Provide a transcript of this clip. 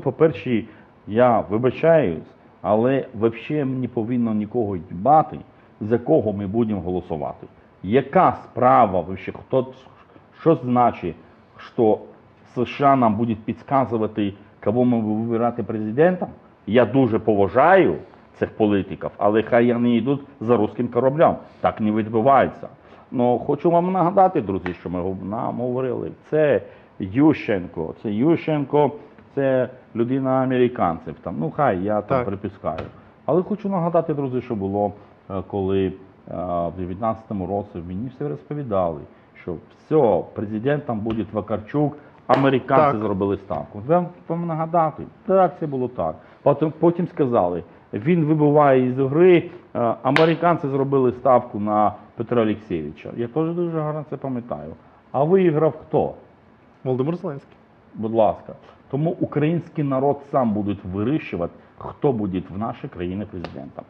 По-перше, я вибачаюсь, але взагалі не повинно нікого дбати, за кого ми будемо голосувати. Яка справа вообще, хто, що значить, що США нам будуть підказувати, кого ми будемо вибирати президентом? Я дуже поважаю цих політиків, але хай вони йдуть за руським кораблем. Так не відбувається. Ну, хочу вам нагадати, друзі, що ми нам говорили. Це Ющенко. Це Ющенко, це людина американців. Там, ну хай я там Так. припускаю. Але хочу нагадати, друзі, що було, е, коли е, в 19-му році мені всі розповідали, що все, президентом буде Вакарчук, американці Так. зробили ставку. Вам, вам нагадати, так, це було так. Потім, потім сказали, він вибуває із гри, е, американці зробили ставку на Петра Олексійовича. Я теж дуже гарно це пам'ятаю. А виграв хто? Володимир Зеленський. Будь ласка. Тому український народ сам буде вирішувати, хто буде в нашій країні президентом.